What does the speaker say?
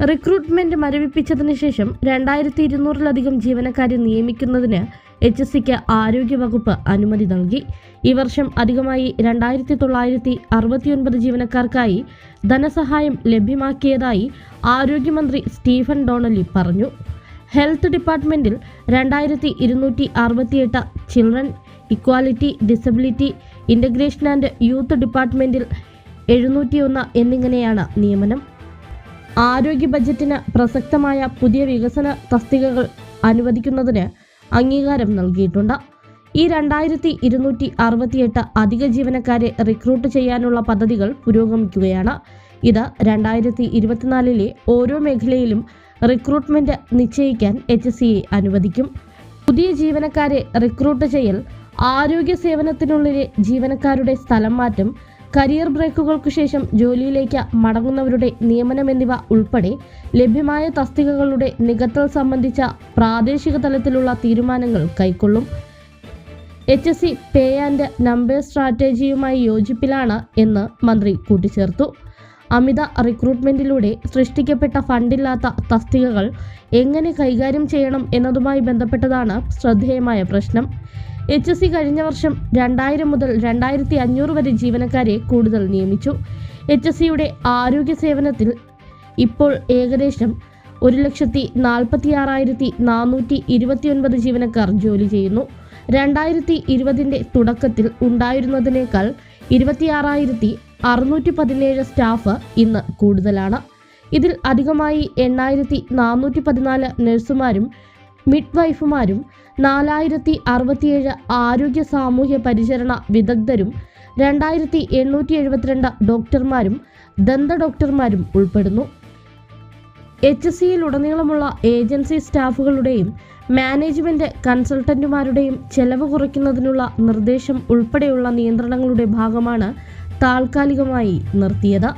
Recruitment മരവിപ്പിച്ചതിന് ശേഷം രണ്ടായിരത്തി ഇരുന്നൂറിലധികം ജീവനക്കാരെ നിയമിക്കുന്നതിന് എച്ച് എസ് സിക്ക് ആരോഗ്യവകുപ്പ് അനുമതി നൽകി. ഈ വർഷം അധികമായി രണ്ടായിരത്തി തൊള്ളായിരത്തി അറുപത്തിയൊൻപത് ജീവനക്കാർക്കായി ധനസഹായം ലഭ്യമാക്കിയതായി ആരോഗ്യമന്ത്രി സ്റ്റീഫൻ ഡോണലി പറഞ്ഞു. ഹെൽത്ത് ഡിപ്പാർട്ട്മെന്റിൽ രണ്ടായിരത്തി ഇരുന്നൂറ്റി അറുപത്തിയെട്ട് children equality disability integration and youth ഡിപ്പാർട്ട്മെന്റിൽ എഴുന്നൂറ്റിയൊന്ന് എന്നിങ്ങനെയാണ് നിയമനം. ആരോഗ്യ ബജറ്റിന് പ്രസക്തമായ പുതിയ വികസന തസ്തികകൾ അനുവദിക്കുന്നതിന് അംഗീകാരം നൽകിയിട്ടുണ്ട്. ഈ രണ്ടായിരത്തി ഇരുന്നൂറ്റി അറുപത്തിയെട്ട് അധിക ജീവനക്കാരെ റിക്രൂട്ട് ചെയ്യാനുള്ള പദ്ധതികൾ പുരോഗമിക്കുകയാണ്. ഇത് രണ്ടായിരത്തി ഇരുപത്തിനാലിലെ ഓരോ മേഖലയിലും റിക്രൂട്ട്മെന്റ് നിശ്ചയിക്കാൻ എച്ച് സി എ അനുവദിക്കും. പുതിയ ജീവനക്കാരെ റിക്രൂട്ട് ചെയ്യൽ ആരോഗ്യ സേവനത്തിനുള്ളിലെ ജീവനക്കാരുടെ സ്ഥലം മാറ്റം കരിയർ ബ്രേക്കുകൾക്കു ശേഷം ജോലിയിലേക്ക് മടങ്ങുന്നവരുടെ നിയമനം എന്നിവ ഉൾപ്പെടെ ലഭ്യമായ തസ്തികകളുടെ നികത്തൽ സംബന്ധിച്ച പ്രാദേശിക തലത്തിലുള്ള തീരുമാനങ്ങൾ കൈക്കൊള്ളും. H S C pay and number സ്ട്രാറ്റജിയുമായി യോജിപ്പിലാണ് എന്ന് മന്ത്രി കൂട്ടിച്ചേർത്തു. അമിത റിക്രൂട്ട്മെന്റിലൂടെ സൃഷ്ടിക്കപ്പെട്ട ഫണ്ടില്ലാത്ത തസ്തികകൾ എങ്ങനെ കൈകാര്യം ചെയ്യണം എന്നതുമായി ബന്ധപ്പെട്ടതാണ് ശ്രദ്ധേയമായ പ്രശ്നം. എച്ച് എസ് സി കഴിഞ്ഞ വർഷം രണ്ടായിരം മുതൽ രണ്ടായിരത്തി അഞ്ഞൂറ് വരെ ജീവനക്കാരെ കൂടുതൽ നിയമിച്ചു. എച്ച് എസ് സിയുടെ ആരോഗ്യ സേവനത്തിൽ ഇപ്പോൾ ഏകദേശം ഒരു ലക്ഷത്തി നാൽപ്പത്തി ആറായിരത്തി നാനൂറ്റി ഇരുപത്തിയൊൻപത് ജീവനക്കാർ ജോലി ചെയ്യുന്നു. രണ്ടായിരത്തി ഇരുപതിന്റെ തുടക്കത്തിൽ ഉണ്ടായിരുന്നതിനേക്കാൾ ഇരുപത്തിയാറായിരത്തി അറുന്നൂറ്റി പതിനേഴ് സ്റ്റാഫ് ഇന്ന് കൂടുതലാണ്. ഇതിൽ അധികമായി എണ്ണായിരത്തി നാനൂറ്റി പതിനാല് നഴ്സുമാരും മിഡ് വൈഫുമാരും നാലായിരത്തി അറുപത്തിയേഴ് ആരോഗ്യ സാമൂഹ്യ പരിചരണ വിദഗ്ധരും രണ്ടായിരത്തി എണ്ണൂറ്റി എഴുപത്തിരണ്ട് ഡോക്ടർമാരും ദന്ത ഡോക്ടർമാരും ഉൾപ്പെടുന്നു. എച്ച് സിയിലുടനീളമുള്ള ഏജൻസി സ്റ്റാഫുകളുടെയും മാനേജ്മെന്റ് കൺസൾട്ടന്റുമാരുടെയും ചെലവ് കുറയ്ക്കുന്നതിനുള്ള നിർദ്ദേശം ഉൾപ്പെടെയുള്ള നിയന്ത്രണങ്ങളുടെ ഭാഗമാണ് താൽക്കാലികമായി നിർത്തിയത്.